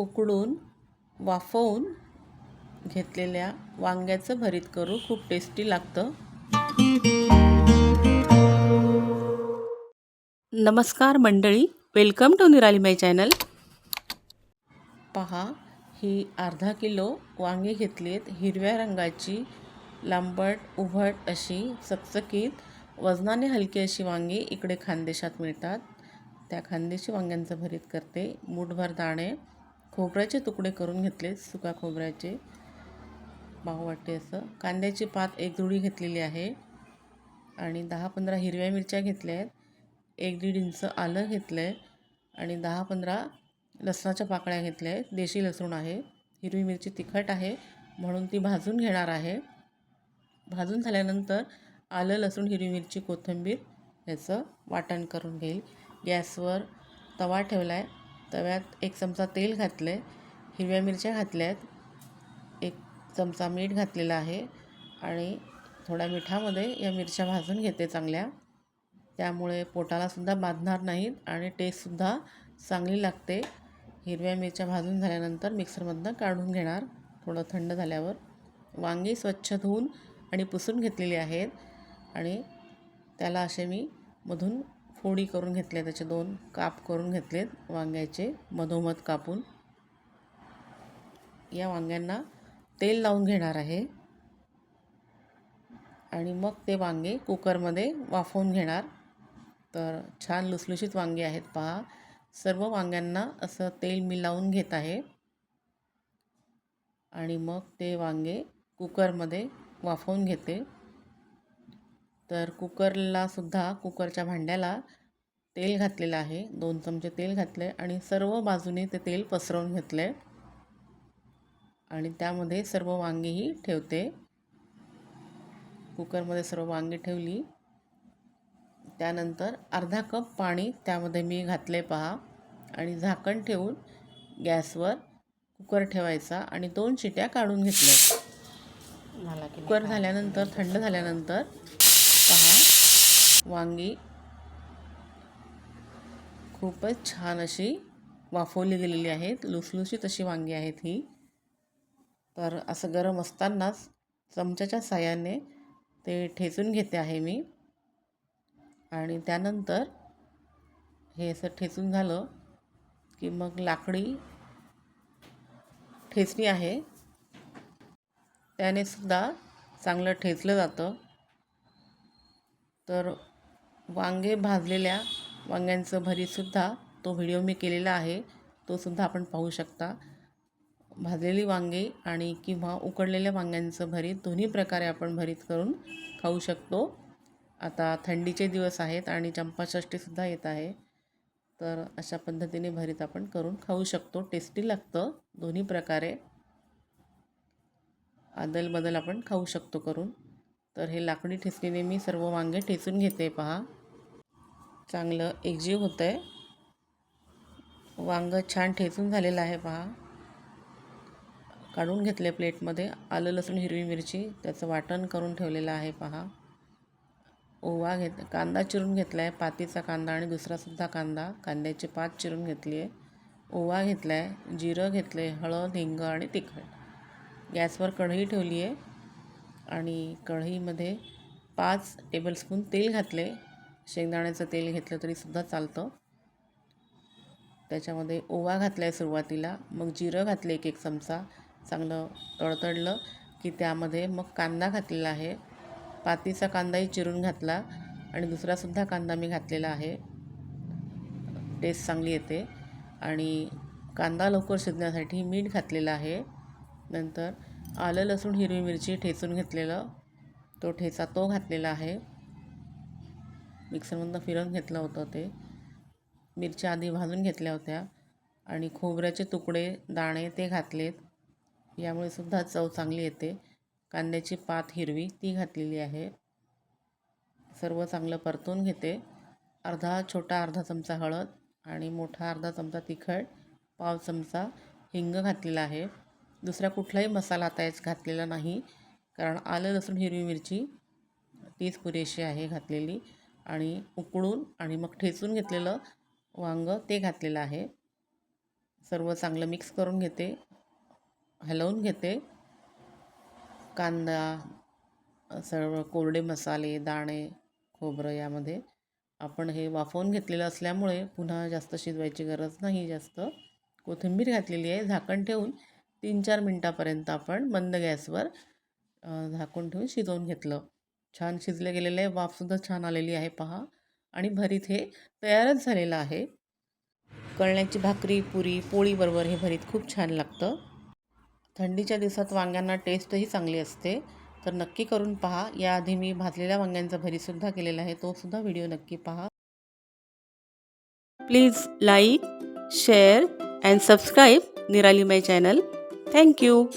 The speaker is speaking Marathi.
उकडून वाफवून घेतलेल्या वांग्याचं भरीत करू. खूप टेस्टी लागतं. नमस्कार मंडळी. वेलकम टू निराली माय चॅनल पहा ही अर्धा किलो वांगे घेतली आहेत हिरव्या रंगाची लांबट उभट अशी चकचकीत वजनाने हलकी अशी वांगी इकडे खानदेशात मिळतात. त्या खानदेशी वांग्यांचं भरीत करते. मूठभर दाणे खोबऱ्याचे तुकडे करून घेतले सुका खोबऱ्याचे. पाव वाटते असं. कांद्याची पात एक जुडी घेतलेली आहे. आणि दहा पंधरा हिरव्या मिरच्या घेतल्या आहेत. एक दीड इंच आलं घेतलं आहे आणि दहा पंधरा लसणाच्या पाकळ्या घेतल्या आहेत. देशी लसूण आहे. हिरवी मिरची तिखट आहे. म्हणून ती भाजून घेणार आहे. भाजून झाल्यानंतर आलं लसूण हिरवी मिरची कोथिंबीर याचं वाटण करून घेईल. गॅसवर तवा ठेवला आहे तव्यात एक चमचा तेल घातलं आहे हिरव्या मिरच्या घातल्या आहेत एक चमचा मीठ घातलेलं आहे आणि थोड्या मिठामध्ये या मिरच्या भाजून घेते चांगल्या. त्यामुळे पोटालासुद्धा बांधणार नाहीत आणि टेस्टसुद्धा चांगली लागते. हिरव्या मिरच्या भाजून झाल्यानंतर मिक्सरमधनं काढून घेणार. थोडं थंड झाल्यावर. वांगी स्वच्छ धुवून आणि पुसून घेतलेली आहेत. आणि त्याला असे मी मधून फोडी करून घेतले त्याचे दोन काप करून घेतलेत वांग्याचे मधोमध कापून. या वांग्यांना तेल लावून घेणार आहे. आणि मग ते वांगे कुकरमध्ये वाफवून घेणार. तर छान लुसलुशीत वांगे आहेत पहा. सर्व वांग्यांना असं तेल मी लावून घेत आहे. आणि मग ते वांगे कुकरमध्ये वाफवून घेते. तर कुकरला सुद्धा कुकरच्या भांड्याला तेल घातलेलं आहे. दोन चमचे तेल घातले आणि सर्व बाजूने ते तेल पसरवून घेतले आणि त्यामध्ये सर्व वांगीही ठेवते. कुकरमध्ये सर्व वांगी ठेवली. त्यानंतर अर्धा कप पाणी त्यामध्ये मी घातले पहा. आणि झाकण ठेवून गॅसवर कुकर ठेवायचा आणि दोन शिट्या काढून घेतल्या. कुकर झाल्यानंतर थंड झाल्यानंतर पहा. वांगी खूपच छान अशी वाफवली गेलेली आहेत. लुसलुशीत अशी वांगी आहेत ही. तर असं गरम असतानाच चमच्याच्या साह्याने ते ठेचून घेते आहे मी. आणि त्यानंतर हे असं ठेचून झालं की मग लाकडी ठेचणी आहे. त्याने सुद्धा चांगलं ठेचलं जातं. तर वांगे भाजलेल्या वांग्यांचं भरीतसुद्धा तो व्हिडिओ मी केलेला आहे तोसुद्धा आपण पाहू शकता. भाजलेली वांगे आणि किंवा उकडलेल्या वांग्यांचं भरीत दोन्ही प्रकारे आपण भरीत करून खाऊ शकतो. आता थंडीचे दिवस आहेत आणि चंपाषष्ठीसुद्धा येत आहे तर अशा पद्धतीने भरीत आपण करून खाऊ शकतो. टेस्टी लागतं दोन्ही प्रकारे. अदलबदल आपण खाऊ शकतो करून. तर हे लाकडी ठेचणीने मी सर्व वांगे ठेचून घेते पहा. चांगलं एकजीव होतं आहे वांगं छान ठेचून झालेलं आहे पहा. काढून घेतले प्लेटमध्ये आलं लसूण हिरवी मिरची त्याचं वाटण करून ठेवलेलं आहे पहा. ओवा घेत कांदा चिरून घेतला आहे पातीचा कांदा आणि दुसरासुद्धा कांदा. कांद्याची पात चिरून घेतली आहे ओवा घेतला आहे जिरं घेतलं आहे हळद हिंग आणि तिखट. गॅसवर कढई ठेवली आहे आणि कढईमध्ये पाच टेबलस्पून तेल घातले. शेंगदाण्याचं तेल घेतलं तरीसुद्धा चालतं. त्याच्यामध्ये ओवा घातला आहे सुरुवातीला. मग जिरं घातले एक एक चमचा. चांगलं तडतडलं की त्यामध्ये मग कांदा घातलेला आहे. पातीचा कांदाही चिरून घातला आणि दुसरासुद्धा कांदा मी घातलेला आहे. टेस्ट चांगली येते. आणि कांदा लवकर शिजण्यासाठी मीठ घातलेलं आहे. नंतर आलं लसूण हिरवी मिरची ठेचून घेतलेलं. तो ठेचा तो घातलेला आहे. मिक्सरमधनं फिरवून घेतलं होतं ते. मिरच्या आधी भाजून घेतल्या होत्या आणि खोबऱ्याचे तुकडे दाणे ते घातलेत. यामुळे सुद्धा चव चांगली येते. कांद्याची पात हिरवी ती घातलेली आहे. सर्व चांगलं परतून घेते. अर्धा छोटा अर्धा चमचा हळद आणि मोठा अर्धा चमचा तिखट पाव चमचा हिंग घातलेला आहे. दुसरा कुठलाही मसाला आता याच घातलेला नाही. कारण आलं लसूण हिरवी मिरची तीच पुरेशी आहे घातलेली. आणि उकळून आणि मग ठेचून घेतलेलं वांगं ते घातलेलं आहे. सर्व चांगलं मिक्स करून घेते हलवून घेते. कांदा सर्व कोरडे मसाले दाणे खोबरं यामध्ये आपण हे वाफवून घेतलेलं असल्यामुळे पुन्हा जास्त शिजवायची गरज नाही. जास्त कोथिंबीर घातलेली आहे झाकण ठेवून तीन चार मिनटापर्यंत आपण मंद गॅसवर झाकून ठेवून शिजवून घेतलं. छान शिजले गेलेलं आहे वाफसुद्धा छान आलेली आहे पहा. आणि भरीत हे तयारच झालेलं आहे. कळण्याची भाकरी पुरी पोळीबरोबर हे भरीत खूप छान लागतं. थंडीच्या दिवसात वांग्यांना टेस्टही चांगली असते. तर नक्की करून पहा. याआधी मी भाजलेल्या वांग्यांचा भरीतसुद्धा केलेला आहे. तोसुद्धा व्हिडिओ नक्की पहा. Please like share and subscribe Nirali my channel. Thank you.